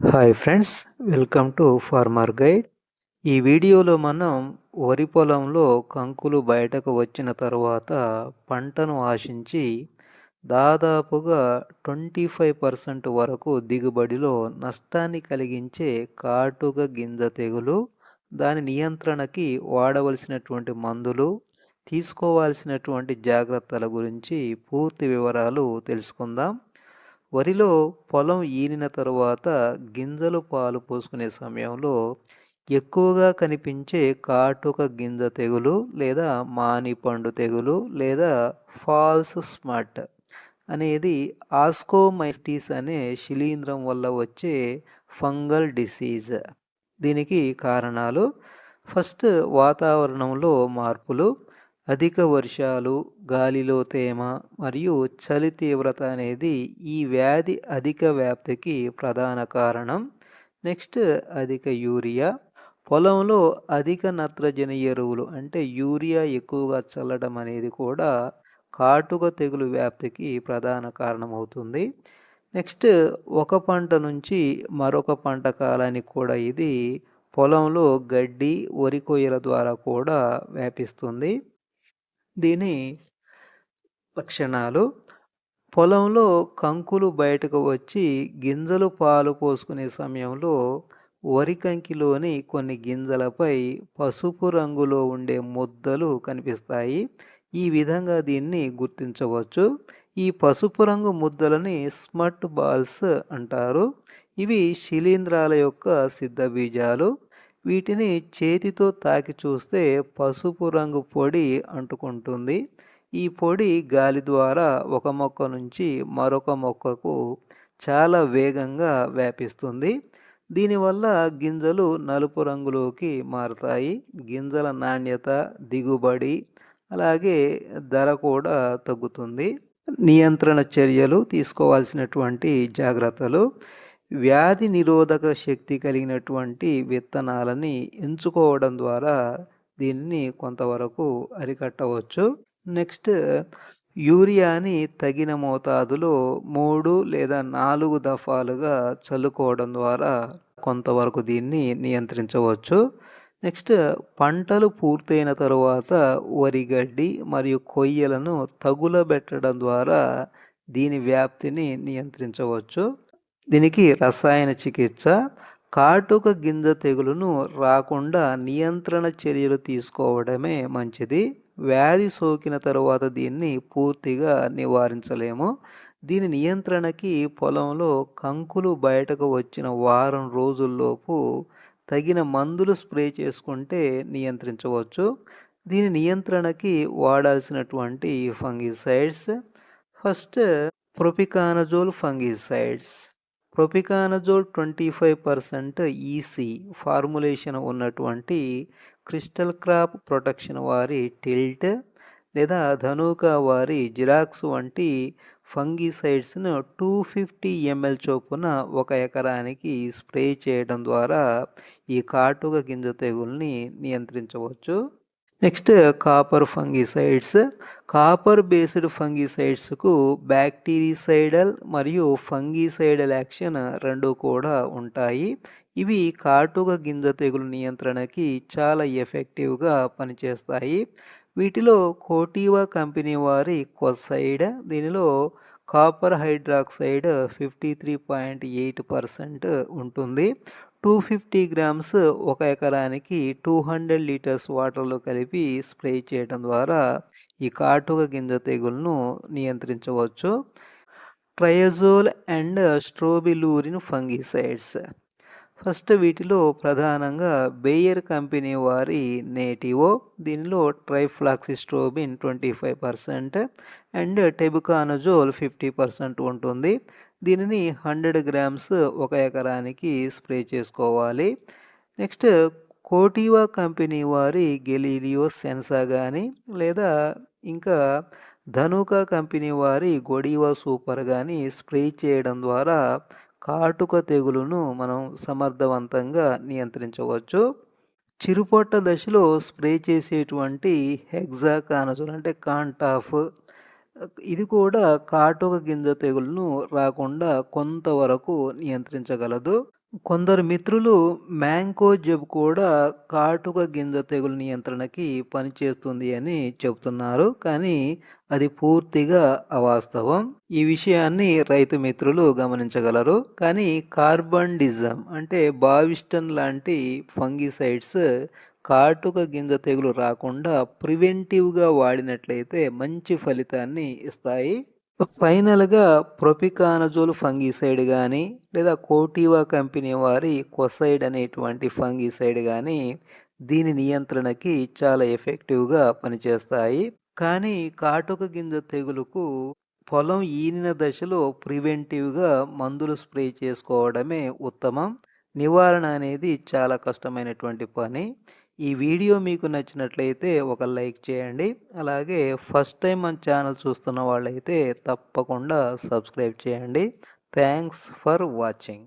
Hi friends welcome to farmer guide ఈ వీడియోలో మనం వరి పొలంలో కంకులు బయటకు వచ్చిన తర్వాత పంటను ఆశించి దాదాపుగా ట్వంటీ ఫైవ్ పర్సెంట్ వరకు దిగుబడిలో నష్టాన్ని కలిగించే కాటుక గింజ తెగులు దాని నియంత్రణకి వాడవలసినటువంటి మందులు తీసుకోవాల్సినటువంటి జాగ్రత్తల గురించి పూర్తి వివరాలు తెలుసుకుందాం. వరిలో పొలం ఈనిన తరువాత గింజలు పాలు పోసుకునే సమయంలో ఎక్కువగా కనిపించే కాటుక గింజ తెగులు లేదా మానిపండు తెగులు లేదా ఫాల్స్ స్మార్ట్ అనేది ఆస్కోమైటిస్ అనే శిలీంధ్రం వల్ల వచ్చే ఫంగల్ డిసీజ్. దీనికి కారణాలు ఫస్ట్ వాతావరణంలో మార్పులు అధిక వర్షాలు గాలిలో తేమ మరియు చలి తీవ్రత అనేది ఈ వ్యాధి అధిక వ్యాప్తికి ప్రధాన కారణం. నెక్స్ట్ అధిక యూరియా. పొలంలో అధిక నత్రజని ఎరువులు అంటే యూరియా ఎక్కువగా చల్లడం అనేది కూడా కాటుక తెగులు వ్యాప్తికి ప్రధాన కారణమవుతుంది. నెక్స్ట్ ఒక పంట నుంచి మరొక పంట కాలానికి కూడా ఇది పొలంలో గడ్డి వరి కొయ్యల ద్వారా కూడా వ్యాపిస్తుంది. దీని లక్షణాలు. పొలంలో కంకులు బయటకు వచ్చి గింజలు పాలు పోసుకునే సమయంలో వరి కంకిలోని కొన్ని గింజలపై పసుపు రంగులో ఉండే ముద్దలు కనిపిస్తాయి. ఈ విధంగా దీన్ని గుర్తించవచ్చు. ఈ పసుపు రంగు ముద్దలని స్మట్ బాల్స్ అంటారు. ఇవి శిలీంధ్రాల యొక్క సిద్ధ బీజాలు వీటిని చేతితో తాకి చూస్తే పసుపు రంగు పొడి అంటుకుంటుంది. ఈ పొడి గాలి ద్వారా ఒక మొక్క నుంచి మరొక మొక్కకు చాలా వేగంగా వ్యాపిస్తుంది. దీనివల్ల గింజలు నలుపు రంగులోకి మారుతాయి. గింజల నాణ్యత దిగుబడి అలాగే ధర కూడా తగ్గుతుంది. నియంత్రణ చర్యలు తీసుకోవాల్సినటువంటి జాగ్రత్తలు. వ్యాధి నిరోధక శక్తి కలిగినటువంటి విత్తనాలని ఎంచుకోవడం ద్వారా దీన్ని కొంతవరకు అరికట్టవచ్చు. నెక్స్ట్ యూరియాని తగిన మోతాదులో మూడు లేదా నాలుగు దఫాలుగా చల్లుకోవడం ద్వారా కొంతవరకు దీన్ని నియంత్రించవచ్చు. నెక్స్ట్ పంటలు పూర్తయిన తరువాత వరిగడ్డి మరియు కొయ్యలను తగులబెట్టడం ద్వారా దీని వ్యాప్తిని నియంత్రించవచ్చు. దీనికి రసాయన చికిత్స కాటుక గింజ తెగులును రాకుండా నియంత్రణ చర్యలు తీసుకోవడమే మంచిది. వ్యాధి సోకిన తరువాత దీన్ని పూర్తిగా నివారించలేము. దీని నియంత్రణకి పొలంలో కంకులు బయటకు వచ్చిన వారం రోజుల్లోపు తగిన మందులు స్ప్రే చేసుకుంటే నియంత్రించవచ్చు. దీని నియంత్రణకి వాడాల్సినటువంటి fungicides. First propiconazole fungicides. Propiconazole twenty five percent EC formulation ఉన్నటువంటి క్రిస్టల్ క్రాప్ ప్రొటెక్షన్ వారి టిల్ట్ లేదా ధనుకా వారి జిరాక్స్ వంటి ఫంగిసైడ్స్ను టూ ఫిఫ్టీ ఎంఎల్ చొప్పున ఒక ఎకరానికి స్ప్రే చేయడం ద్వారా ఈ కాటుక గింజ తెగుల్ని నియంత్రించవచ్చు. Next copper fungicides. Copper based ఫంగిసైడ్స్కు bactericidal మరియు ఫంగిసైడల్ యాక్షన్ రెండు కూడా ఉంటాయి. ఇవి కాటుక గింజ తెగులు నియంత్రణకి చాలా ఎఫెక్టివ్గా పనిచేస్తాయి. వీటిలో కోటివా కంపెనీ వారి కొసైడ్ దీనిలో copper hydroxide fifty three point eight percent ఉంటుంది. టూ ఫిఫ్టీ గ్రామ్స్ ఒక ఎకరానికి టూ హండ్రెడ్ లీటర్స్ వాటర్లో కలిపి స్ప్రే చేయడం ద్వారా ఈ కాటుక గింజ తెగులను నియంత్రించవచ్చు. Triazole and strobilurin fungicides. First వీటిలో ప్రధానంగా బేయర్ కంపెనీ వారి నేటివో దీనిలో trifloxystrobin twenty five percent and tebuconazole fifty percent ఉంటుంది. దీనిని హండ్రెడ్ గ్రామ్స్ ఒక ఎకరానికి స్ప్రే చేసుకోవాలి. నెక్స్ట్ కోటివా కంపెనీ వారి గెలీలియో సెన్సా కానీ లేదా ఇంకా ధనుకా కంపెనీ వారి గొడివా సూపర్ కానీ స్ప్రే చేయడం ద్వారా కాటుక తెగులును మనం సమర్థవంతంగా నియంత్రించవచ్చు. చిరుపొట్ట దశలో స్ప్రే చేసేటువంటి హెగ్జాకానజోల్ అంటే కాంటాఫ్ ఇది కూడా కాటుక గింజ తెగులను రాకుండా కొంతవరకు నియంత్రించగలదు. కొందరు మిత్రులు మ్యాంకోజెబ్ కూడా కాటుక గింజ తెగులు నియంత్రణకి పనిచేస్తుంది అని చెబుతున్నారు. కానీ అది పూర్తిగా అవాస్తవం. ఈ విషయాన్ని రైతు మిత్రులు గమనించగలరు. కానీ కార్బండిజం అంటే బావిస్టన్ లాంటి ఫంగిసైడ్స్ కాటుక గింజ తెగులు రాకుండా ప్రివెంటివ్గా వాడినట్లయితే మంచి ఫలితాన్ని ఇస్తాయి ఫైనల్‌గా ప్రొపికానజోల్ ఫంగిసైడ్ కానీ లేదా కోటివా కంపెనీ వారి కొసైడ్ అనేటువంటి ఫంగిసైడ్ కానీ దీని నియంత్రణకి చాలా ఎఫెక్టివ్‌గా పనిచేస్తాయి. కానీ కాటుక గింజ తెగులుకు పొలం ఈనిన దశలో ప్రివెంటివ్‌గా మందులు స్ప్రే చేసుకోవడమే ఉత్తమం. నివారణ అనేది చాలా కష్టమైనటువంటి పని. ఈ వీడియో మీకు నచ్చినట్లయితే ఒక లైక్ చేయండి. అలాగే ఫస్ట్ టైం మన ఛానల్ చూస్తున్న వాళ్ళైతే తప్పకుండా సబ్స్క్రైబ్ చేయండి. Thanks for watching.